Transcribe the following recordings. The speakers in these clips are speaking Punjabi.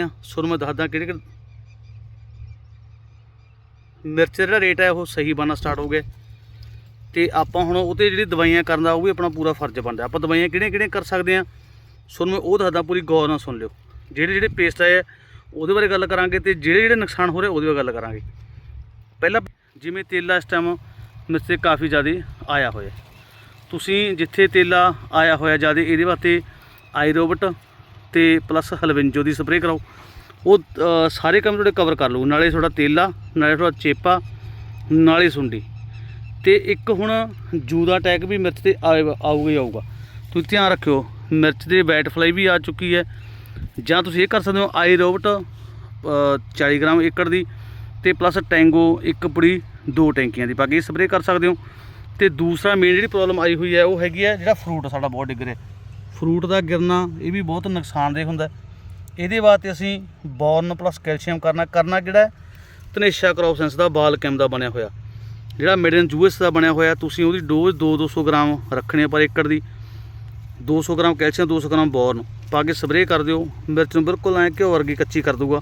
ਆ ਮੈਂ ਦੱਸਦਾ ਕਿਹੜੇ ਕਿਹੜੇ। ਮਿਰਚ ਜਿਹੜਾ ਰੇਟ ਹੈ ਉਹ ਸਹੀ ਬਣਨਾ ਸਟਾਰਟ ਹੋ ਗਿਆ। ਤੇ ਆਪਾਂ ਹੁਣ ਉਹ ਤੇ ਜਿਹੜੀ ਦਵਾਈਆਂ ਕਰਨ ਦਾ, ਉਹ ਵੀ ਆਪਣਾ ਪੂਰਾ ਫਰਜ਼ ਬਣਦਾ। ਆਪਾਂ ਦਵਾਈਆਂ ਕਿਹੜੀਆਂ ਕਿਹੜੀਆਂ ਕਰ ਸਕਦੇ ਆ? ਤੁਹਾਨੂੰ ਮੈਂ ਉਹ ਦੱਸਦਾ, ਪੂਰੀ ਗੌਰ ਨਾਲ ਸੁਣ ਲਿਓ। ਜਿਹੜੇ ਜਿਹੜੇ ਪੇਸਟ ਆਏ ਆ, ਉਹਦੇ ਬਾਰੇ ਗੱਲ ਕਰਾਂਗੇ ਤੇ ਜਿਹੜੇ ਜਿਹੜੇ ਨੁਕਸਾਨ ਹੋ ਰਹੇ, ਉਹਦੇ ਬਾਰੇ ਗੱਲ ਕਰਾਂਗੇ। ਪਹਿਲਾਂ ਜਿਵੇਂ ਤੇਲਾ ਇਸ ਟਾਈਮ ਮਿਰਚ ਕਾਫੀ ਜ਼ਿਆਦਾ ਆਇਆ ਹੋਇਆ। ਤੁਸੀਂ ਜਿੱਥੇ ਤੇਲਾ ਆਇਆ ਹੋਇਆ ਜ਼ਿਆਦਾ, ਇਹਦੇ ਵਾਸਤੇ ਆਇਰੋਬਟ ਤੇ ਪਲੱਸ ਹਲਵਿੰਜੋ ਦੀ ਸਪਰੇਅ ਕਰਾਓ। ਉਹ ਸਾਰੇ ਕੰਮ ਤੁਹਾਡੇ ਕਵਰ ਕਰ ਲਊ। ਨਾਲੇ ਤੁਹਾਡਾ ਤੇਲਾ, ਨਾਲੇ ਤੁਹਾਡਾ ਚੇਪਾ, ਨਾਲੇ ਸੁੰਡੀ। ਤੇ ਇੱਕ ਹੁਣ ਜੂ ਦਾ ਅਟੈਕ ਵੀ ਮਿਰਚ ਤੇ ਆਏ- ਆਊਗਾ ਹੀ ਆਊਗਾ। ਤੁਸੀਂ ਧਿਆਨ ਰੱਖਿਓ, ਮਿਰਚ ਦੇ ਬੈਟ ਫਲਾਈ ਵੀ ਆ ਚੁੱਕੀ ਹੈ। ਜਾਂ ਤੁਸੀਂ ਇਹ ਕਰ ਸਕਦੇ ਹੋ ਆਈ ਰੋਬਟ 40 ਗ੍ਰਾਮ ਏਕੜ ਦੀ ਤੇ ਪਲੱਸ ਟੈਂਗੋ, ਇੱਕ ਪੁੜੀ, ਦੋ ਟੈਂਕੀਆਂ ਦੀ। ਪਾ ਕੇ ਸਪਰੇਅ ਕਰ ਸਕਦੇ ਹੋ। ਤੇ ਦੂਸਰਾ ਮੇਨ ਜਿਹੜੀ ਪ੍ਰੋਬਲਮ ਆਈ ਹੋਈ ਹੈ, ਉਹ ਹੈਗੀ ਹੈ ਜਿਹੜਾ ਫਰੂਟ ਸਾਡਾ, ਬਹੁਤ ਡਿੱਗ ਰਿਹਾ। ਫਰੂਟ ਦਾ ਗਿਰਨਾ, ਇਹ ਵੀ ਬਹੁਤ ਨੁਕਸਾਨਦੇਹ ਹੁੰਦਾ। ਇਹਦੇ ਵਾਸਤੇ ਅਸੀਂ ਬੋਰਨ ਪਲੱਸ ਕੈਲਸ਼ੀਅਮ ਕਰਨਾ ਕਰਨਾ ਕਿਹੜਾ ਤਨੇਸ਼ਾ ਕ੍ਰੌਪ ਸੈਂਸ ਦਾ ਬਾਲ ਕੈਮ ਦਾ ਬਣਿਆ ਹੋਇਆ। ਜਿਹੜਾ ਮੇਡ ਇਨ ਯੂਐਸ ਦਾ ਬਣਿਆ ਹੋਇਆ, ਤੁਸੀਂ ਉਹਦੀ ਡੋਜ਼ 2-200 ਗ੍ਰਾਮ ਰੱਖਣੀ ਹੈ ਪਰ ਏਕੜ ਦੀ। 200 ਗ੍ਰਾਮ ਕੈਲਸ਼ੀਅਮ 200 ਗ੍ਰਾਮ ਬੋਰਨ। ਪਾ ਕੇ ਸਪਰੇਅ ਕਰ ਦਿਓ। ਮਿਰਚ ਨੂੰ ਬਿਲਕੁਲ ਐ ਘਿਓ ਵਰਗੀ ਕੱਚੀ ਕਰ ਦੂਗਾ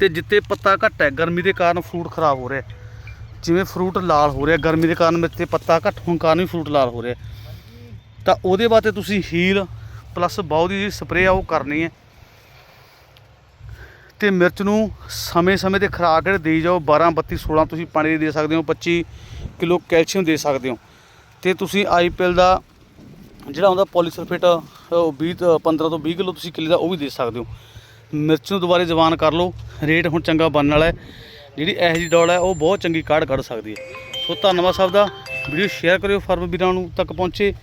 ਤੇ ਜਿੱਤੇ ਪੱਤਾ ਘੱਟ ਹੈ, ਗਰਮੀ ਦੇ ਕਾਰਨ ਫਰੂਟ ਖਰਾਬ ਹੋ ਰਿਹਾ ਜਿਵੇਂ ਫਰੂਟ ਲਾਲ ਹੋ ਰਿਹਾ, ਗਰਮੀ ਦੇ ਕਾਰਨ ਮਿਰਚ ਤੇ ਪੱਤਾ ਘੱਟ ਹੋਣ ਕਾਰਨ ਵੀ ਫਰੂਟ ਲਾਲ ਹੋ ਰਿਹਾ ਤਾਂ ਉਹਦੇ ਵਾਸਤੇ ਤੁਸੀਂ ਹੀਲ ਪਲੱਸ ਬਾਉ ਦੀ ਸਪਰੇਅ ਆ, ਉਹ ਕਰਨੀ ਹੈ। ਤੇ ਮਿਰਚ ਨੂੰ ਸਮੇਂ-ਸਮੇਂ ਤੇ ਖੁਰਾਕ ਜਿਹੜੇ ਦੇਈ ਜਾਓ। 12 32 16 ਤੁਸੀਂ ਪਾਣੀ ਦੀ ਦੇ ਸਕਦੇ ਹੋ 25 ਕਿਲੋ ਕੈਲਸ਼ੀਅਮ ਦੇ ਸਕਦੇ ਹੋ। ਤੇ ਤੁਸੀਂ ਆਈਪੀਐਲ ਦਾ ਜਿਹੜਾ ਹੁੰਦਾ ਪੋਲੀਸਲਫੇਟ, ਉਹ 20 ਤੋਂ 15 ਤੋਂ 20 ਕਿਲੋ ਤੁਸੀਂ ਕਿੱਲੇ ਦਾ ਉਹ ਵੀ ਦੇ ਸਕਦੇ ਹੋ। ਮਿਰਚ ਨੂੰ ਦੁਬਾਰੇ ਜਵਾਨ ਕਰ ਲਓ। ਰੇਟ ਹੁਣ ਚੰਗਾ ਬਣਨ ਵਾਲਾ ਹੈ। ਜਿਹੜੀ ਇਹੋ ਜਿਹੀ ਡੋਲ ਹੈ, ਉਹ ਬਹੁਤ ਚੰਗੀ ਕਾਢ ਕੱਢ ਸਕਦੀ ਹੈ। ਸੋ ਧੰਨਵਾਦ ਸਭ ਦਾ। ਵੀਡੀਓ ਸ਼ੇਅਰ ਕਰਿਓ ਫਾਰਮ ਵੀਰਾਂ ਨੂੰ ਤੱਕ ਪਹੁੰਚੇ।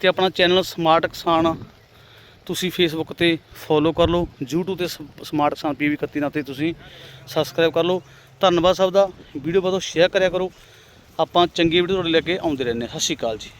ਤੇ ਆਪਣਾ ਚੈਨਲ ਸਮਾਰਟ ਕਿਸਾਨ ਤੁਸੀਂ ਫੇਸਬੁੱਕ ਤੇ ਫੋਲੋ ਕਰ ਲਓ, YouTube ਤੇ ਸ- ਸਮਾਰਟ ਕਿਸਾਨ ਪੀਵੀ 31 ਨਾਲ ਤੇ ਤੁਸੀਂ ਸਬਸਕ੍ਰਾਈਬ ਕਰ ਲਓ। ਧੰਨਵਾਦ ਸਭ ਦਾ। ਵੀਡੀਓ ਬਹੁਤ ਸ਼ੇਅਰ ਕਰਿਆ ਕਰੋ। ਆਪਾਂ ਚੰਗੀ ਵੀਡੀਓ ਤੁਹਾਡੇ ਲੈ ਕੇ ਆਉਂਦੇ ਰਹਿੰਦੇ ਹਾਂ। ਸਤਿ ਸ਼੍ਰੀ ਅਕਾਲ ਜੀ।